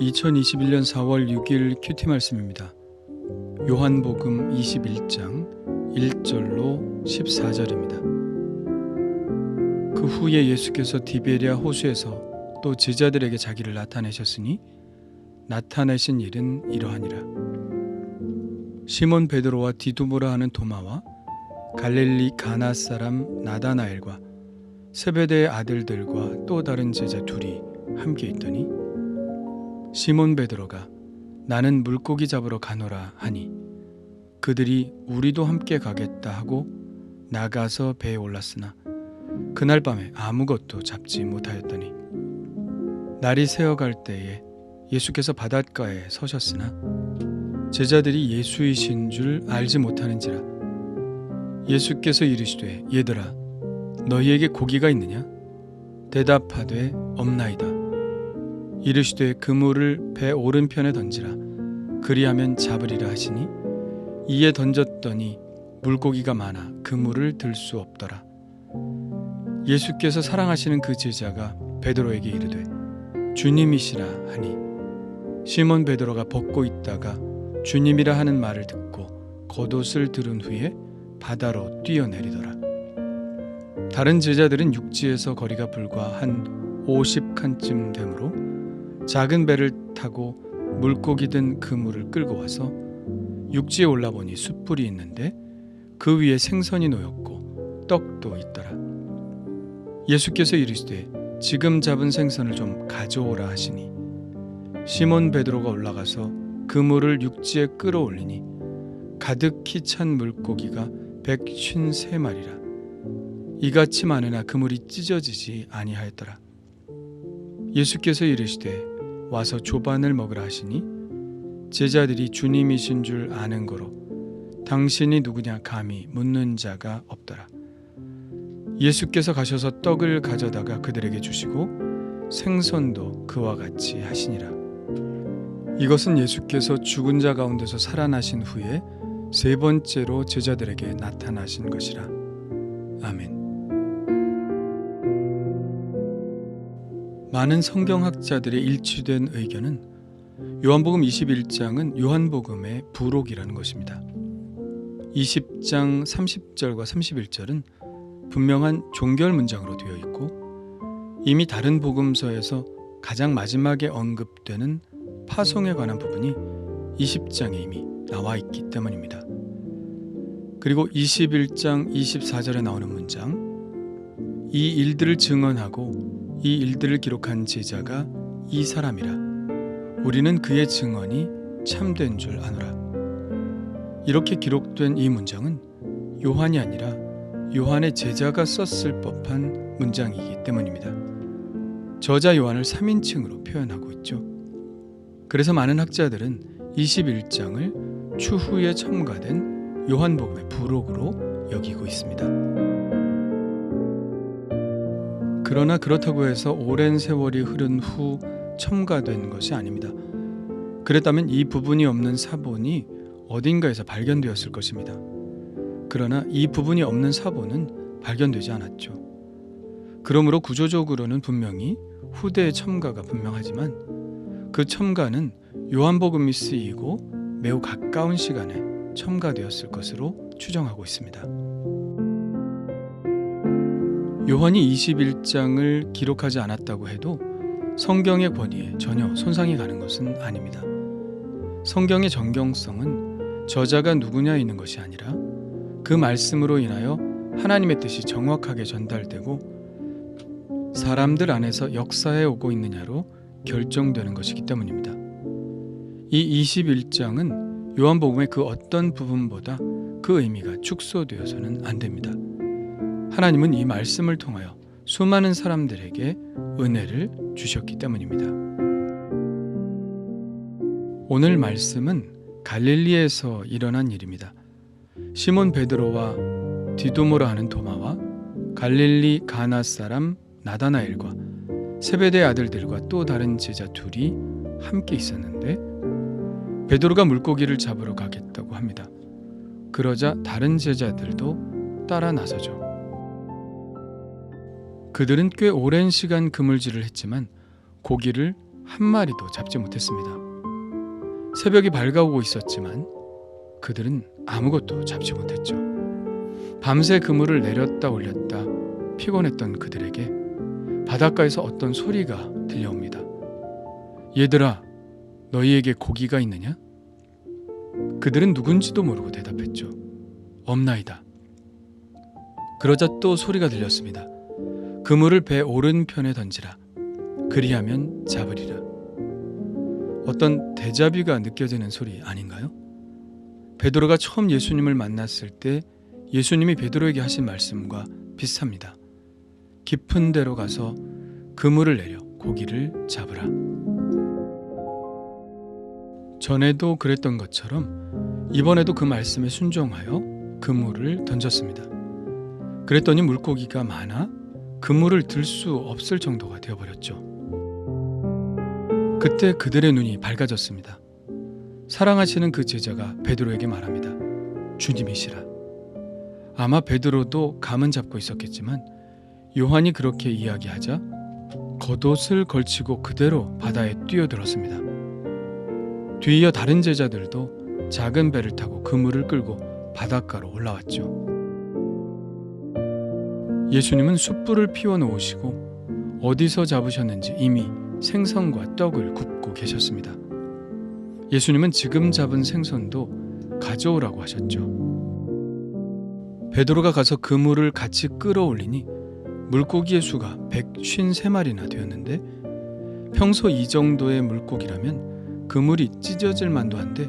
2021년 4월 6일 큐티 말씀입니다. 요한복음 21장 1절로 14절입니다. 그 후에 예수께서 디베리아 호수에서 또 제자들에게 자기를 나타내셨으니 나타내신 일은 이러하니라. 시몬 베드로와 디두모라 하는 도마와 갈릴리 가나 사람 나다나엘과 세베대의 아들들과 또 다른 제자 둘이 함께 있더니 시몬 베드로가 나는 물고기 잡으러 가노라 하니 그들이 우리도 함께 가겠다 하고 나가서 배에 올랐으나 그날 밤에 아무것도 잡지 못하였더니 날이 새어갈 때에 예수께서 바닷가에 서셨으나 제자들이 예수이신 줄 알지 못하는지라 예수께서 이르시되 얘들아 너희에게 고기가 있느냐? 대답하되 없나이다 이르시되 그물을 배 오른편에 던지라. 그리하면 잡으리라 하시니 이에 던졌더니 물고기가 많아 그물을 들 수 없더라. 예수께서 사랑하시는 그 제자가 베드로에게 이르되 주님이시라 하니 시몬 베드로가 벗고 있다가 주님이라 하는 말을 듣고 겉옷을 들은 후에 바다로 뛰어내리더라. 다른 제자들은 육지에서 거리가 불과 한 50칸쯤 되므로 작은 배를 타고 물고기 든 그물을 끌고 와서 육지에 올라보니 숯불이 있는데 그 위에 생선이 놓였고 떡도 있더라. 예수께서 이르시되 지금 잡은 생선을 좀 가져오라 하시니 시몬 베드로가 올라가서 그물을 육지에 끌어올리니 가득히 찬 물고기가 백쉰 세 마리라. 이같이 많으나 그물이 찢어지지 아니하였더라. 예수께서 이르시되 와서 조반을 먹으라 하시니 제자들이 주님이신 줄 아는 거로 당신이 누구냐 감히 묻는 자가 없더라. 예수께서 가셔서 떡을 가져다가 그들에게 주시고 생선도 그와 같이 하시니라. 이것은 예수께서 죽은 자 가운데서 살아나신 후에 세 번째로 제자들에게 나타나신 것이라. 아멘. 많은 성경학자들의 일치된 의견은 요한복음 21장은 요한복음의 부록이라는 것입니다. 20장 30절과 31절은 분명한 종결 문장으로 되어 있고 이미 다른 복음서에서 가장 마지막에 언급되는 파송에 관한 부분이 20장에 이미 나와 있기 때문입니다. 그리고 21장 24절에 나오는 문장 이 일들을 증언하고 이 일들을 기록한 제자가 이 사람이라 우리는 그의 증언이 참된 줄 아노라. 이렇게 기록된 이 문장은 요한이 아니라 요한의 제자가 썼을 법한 문장이기 때문입니다. 저자 요한을 3인칭으로 표현하고 있죠. 그래서 많은 학자들은 21장을 추후에 첨가된 요한복음의 부록으로 여기고 있습니다. 그러나 그렇다고 해서 오랜 세월이 흐른 후 첨가된 것이 아닙니다. 그랬다면 이 부분이 없는 사본이 어딘가에서 발견되었을 것입니다. 그러나 이 부분이 없는 사본은 발견되지 않았죠. 그러므로 구조적으로는 분명히 후대의 첨가가 분명하지만 그 첨가는 요한복음이 쓰이고 매우 가까운 시간에 첨가되었을 것으로 추정하고 있습니다. 요한이 21장을 기록하지 않았다고 해도 성경의 권위에 전혀 손상이 가는 것은 아닙니다. 성경의 정경성은 저자가 누구냐 있는 것이 아니라 그 말씀으로 인하여 하나님의 뜻이 정확하게 전달되고 사람들 안에서 역사해 오고 있느냐로 결정되는 것이기 때문입니다. 이 21장은 요한복음의 그 어떤 부분보다 그 의미가 축소되어서는 안 됩니다. 하나님은 이 말씀을 통하여 수많은 사람들에게 은혜를 주셨기 때문입니다. 오늘 말씀은 갈릴리에서 일어난 일입니다. 시몬 베드로와 디도모라 하는 도마와 갈릴리 가나 사람 나다나엘과 세베대 아들들과 또 다른 제자 둘이 함께 있었는데 베드로가 물고기를 잡으러 가겠다고 합니다. 그러자 다른 제자들도 따라 나서죠. 그들은 꽤 오랜 시간 그물질을 했지만 고기를 한 마리도 잡지 못했습니다. 새벽이 밝아오고 있었지만 그들은 아무것도 잡지 못했죠. 밤새 그물을 내렸다 올렸다 피곤했던 그들에게 바닷가에서 어떤 소리가 들려옵니다. 얘들아, 너희에게 고기가 있느냐? 그들은 누군지도 모르고 대답했죠. 없나이다. 그러자 또 소리가 들렸습니다. 그물을 배 오른편에 던지라. 그리하면 잡으리라. 어떤 대자비가 느껴지는 소리 아닌가요? 베드로가 처음 예수님을 만났을 때 예수님이 베드로에게 하신 말씀과 비슷합니다. 깊은 데로 가서 그물을 내려 고기를 잡으라. 전에도 그랬던 것처럼 이번에도 그 말씀에 순종하여 그물을 던졌습니다. 그랬더니 물고기가 많아 그물을 들 수 없을 정도가 되어버렸죠. 그때 그들의 눈이 밝아졌습니다. 사랑하시는 그 제자가 베드로에게 말합니다. 주님이시라. 아마 베드로도 감은 잡고 있었겠지만 요한이 그렇게 이야기하자 겉옷을 걸치고 그대로 바다에 뛰어들었습니다. 뒤이어 다른 제자들도 작은 배를 타고 그물을 끌고 바닷가로 올라왔죠. 예수님은 숯불을 피워 놓으시고 어디서 잡으셨는지 이미 생선과 떡을 굽고 계셨습니다. 예수님은 지금 잡은 생선도 가져오라고 하셨죠. 베드로가 가서 그물을 같이 끌어올리니 물고기의 수가 153마리나 되었는데 평소 이 정도의 물고기라면 그물이 찢어질 만도 한데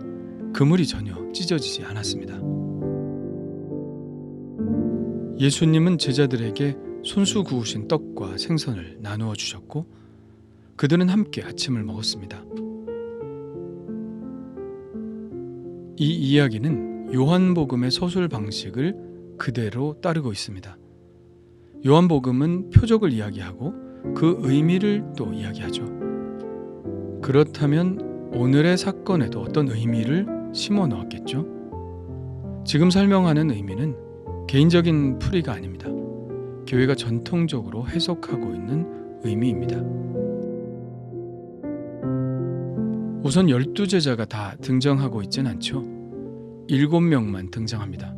그물이 전혀 찢어지지 않았습니다. 예수님은 제자들에게 손수 구우신 떡과 생선을 나누어 주셨고 그들은 함께 아침을 먹었습니다. 이 이야기는 요한복음의 서술 방식을 그대로 따르고 있습니다. 요한복음은 표적을 이야기하고 그 의미를 또 이야기하죠. 그렇다면 오늘의 사건에도 어떤 의미를 심어 넣었겠죠? 지금 설명하는 의미는 개인적인 풀이가 아닙니다. 교회가 전통적으로 해석하고 있는 의미입니다. 우선 열두 제자가 다 등장하고 있진 않죠. 일곱 명만 등장합니다.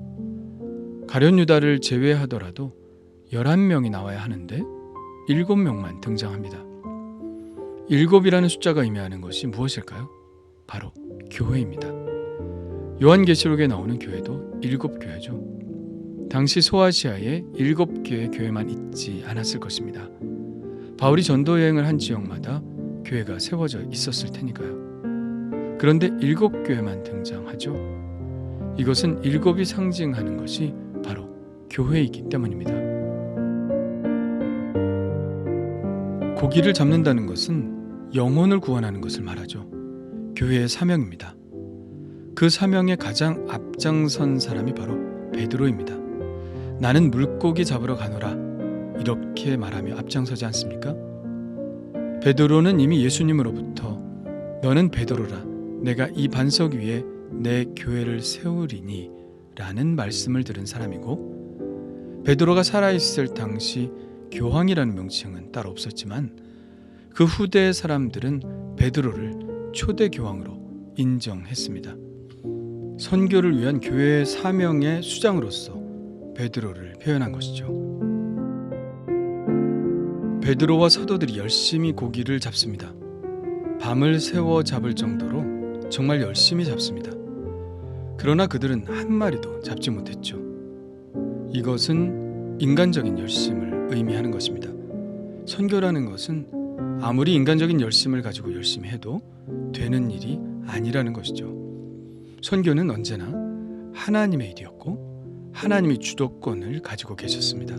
가련 유다를 제외하더라도 11명이 나와야 하는데 7명만 등장합니다. 일곱이라는 숫자가 의미하는 것이 무엇일까요? 바로 교회입니다. 요한계시록에 나오는 교회도 일곱 교회죠. 당시 소아시아에 일곱 개의 교회만 있지 않았을 것입니다. 바울이 전도 여행을 한 지역마다 교회가 세워져 있었을 테니까요. 그런데 일곱 교회만 등장하죠. 이것은 일곱이 상징하는 것이 바로 교회이기 때문입니다. 고기를 잡는다는 것은 영혼을 구원하는 것을 말하죠. 교회의 사명입니다. 그 사명에 가장 앞장선 사람이 바로 베드로입니다. 나는 물고기 잡으러 가노라 이렇게 말하며 앞장서지 않습니까? 베드로는 이미 예수님으로부터 너는 베드로라 내가 이 반석 위에 내 교회를 세우리니 라는 말씀을 들은 사람이고 베드로가 살아있을 당시 교황이라는 명칭은 따로 없었지만 그 후대의 사람들은 베드로를 초대 교황으로 인정했습니다. 선교를 위한 교회의 사명의 수장으로서 베드로를 표현한 것이죠. 베드로와 사도들이 열심히 고기를 잡습니다. 밤을 새워 잡을 정도로 정말 열심히 잡습니다. 그러나 그들은 한 마리도 잡지 못했죠. 이것은 인간적인 열심을 의미하는 것입니다. 선교라는 것은 아무리 인간적인 열심을 가지고 열심히 해도 되는 일이 아니라는 것이죠. 선교는 언제나 하나님의 일이었고 하나님이 주도권을 가지고 계셨습니다.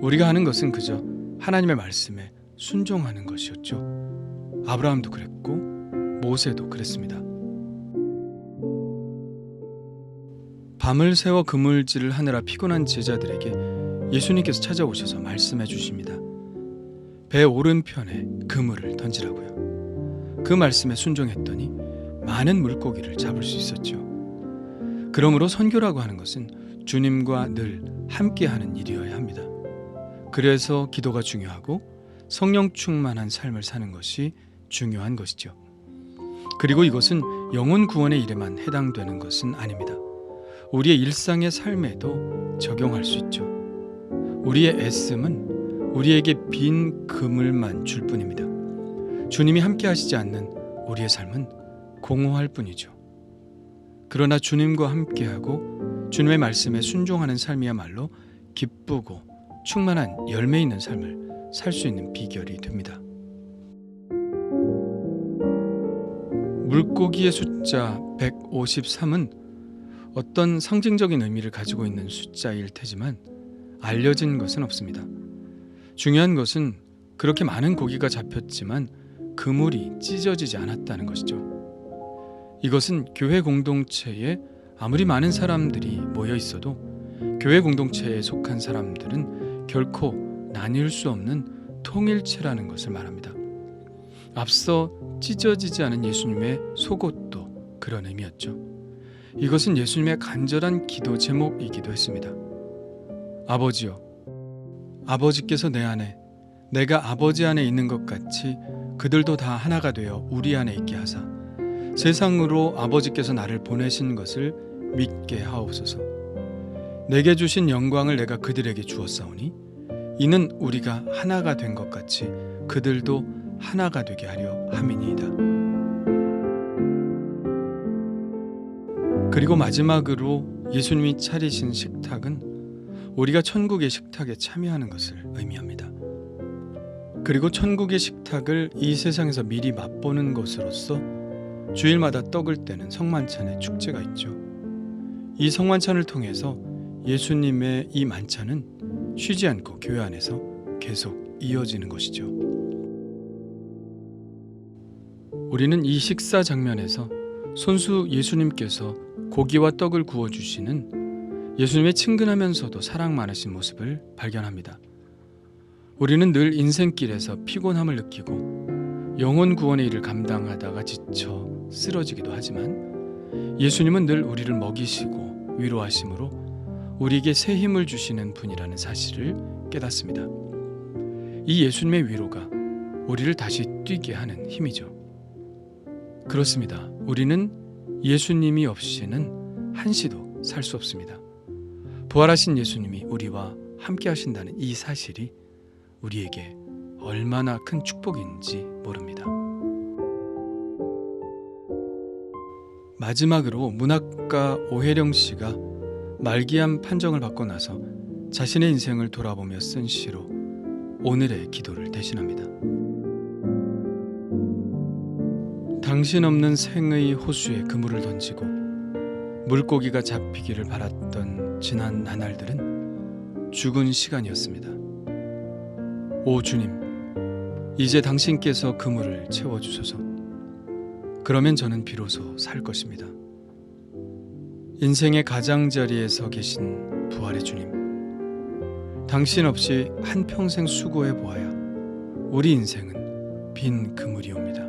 우리가 하는 것은 그저 하나님의 말씀에 순종하는 것이었죠. 아브라함도 그랬고 모세도 그랬습니다. 밤을 새워 그물질을 하느라 피곤한 제자들에게 예수님께서 찾아오셔서 말씀해 주십니다. 배 오른편에 그물을 던지라고요. 그 말씀에 순종했더니 많은 물고기를 잡을 수 있었죠. 그러므로 선교라고 하는 것은 주님과 늘 함께하는 일이어야 합니다. 그래서 기도가 중요하고 성령 충만한 삶을 사는 것이 중요한 것이죠. 그리고 이것은 영혼 구원의 일에만 해당되는 것은 아닙니다. 우리의 일상의 삶에도 적용할 수 있죠. 우리의 애씀은 우리에게 빈 그물만 줄 뿐입니다. 주님이 함께 하시지 않는 우리의 삶은 공허할 뿐이죠. 그러나 주님과 함께하고 주님의 말씀에 순종하는 삶이야말로 기쁘고 충만한 열매 있는 삶을 살 수 있는 비결이 됩니다. 물고기의 숫자 153은 어떤 상징적인 의미를 가지고 있는 숫자일 테지만 알려진 것은 없습니다. 중요한 것은 그렇게 많은 고기가 잡혔지만 그물이 찢어지지 않았다는 것이죠. 이것은 교회 공동체에 아무리 많은 사람들이 모여 있어도 교회 공동체에 속한 사람들은 결코 나뉠 수 없는 통일체라는 것을 말합니다. 앞서 찢어지지 않은 예수님의 속옷도 그런 의미였죠. 이것은 예수님의 간절한 기도 제목이기도 했습니다. 아버지여, 아버지께서 내 안에, 내가 아버지 안에 있는 것 같이 그들도 다 하나가 되어 우리 안에 있게 하사 세상으로 아버지께서 나를 보내신 것을 믿게 하옵소서. 내게 주신 영광을 내가 그들에게 주었사오니 이는 우리가 하나가 된 것 같이 그들도 하나가 되게 하려 함이니이다. 그리고 마지막으로 예수님이 차리신 식탁은 우리가 천국의 식탁에 참여하는 것을 의미합니다. 그리고 천국의 식탁을 이 세상에서 미리 맛보는 것으로서 주일마다 떡을 떼는 성만찬의 축제가 있죠. 이 성만찬을 통해서 예수님의 이 만찬은 쉬지 않고 교회 안에서 계속 이어지는 것이죠. 우리는 이 식사 장면에서 손수 예수님께서 고기와 떡을 구워 주시는 예수님의 친근하면서도 사랑 많으신 모습을 발견합니다. 우리는 늘 인생길에서 피곤함을 느끼고 영혼 구원의 일을 감당하다가 지쳐 쓰러지기도 하지만 예수님은 늘 우리를 먹이시고 위로하심으로 우리에게 새 힘을 주시는 분이라는 사실을 깨닫습니다. 이 예수님의 위로가 우리를 다시 뛰게 하는 힘이죠. 그렇습니다. 우리는 예수님이 없이는 한시도 살 수 없습니다. 부활하신 예수님이 우리와 함께 하신다는 이 사실이 우리에게 얼마나 큰 축복인지 모릅니다. 마지막으로 문학가 오혜령 씨가 말기암 판정을 받고 나서 자신의 인생을 돌아보며 쓴 시로 오늘의 기도를 대신합니다. 당신 없는 생의 호수에 그물을 던지고 물고기가 잡히기를 바랐던 지난 나날들은 죽은 시간이었습니다. 오 주님, 이제 당신께서 그물을 채워주소서. 그러면 저는 비로소 살 것입니다. 인생의 가장자리에 서 계신 부활의 주님, 당신 없이 한평생 수고해 보아야 우리 인생은 빈 그물이옵니다.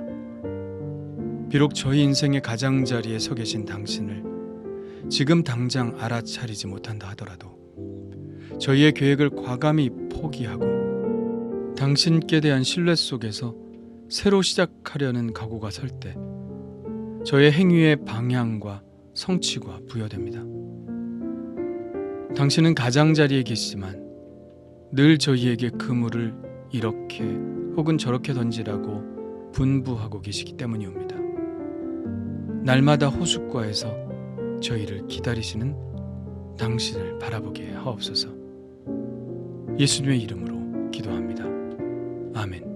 비록 저희 인생의 가장자리에 서 계신 당신을 지금 당장 알아차리지 못한다 하더라도 저희의 계획을 과감히 포기하고 당신께 대한 신뢰 속에서 새로 시작하려는 각오가 설 때 저의 행위의 방향과 성취가 부여됩니다. 당신은 가장자리에 계시지만 늘 저희에게 그물을 이렇게 혹은 저렇게 던지라고 분부하고 계시기 때문이옵니다. 날마다 호숫가에서 저희를 기다리시는 당신을 바라보게 하옵소서. 예수님의 이름으로 기도합니다. 아멘.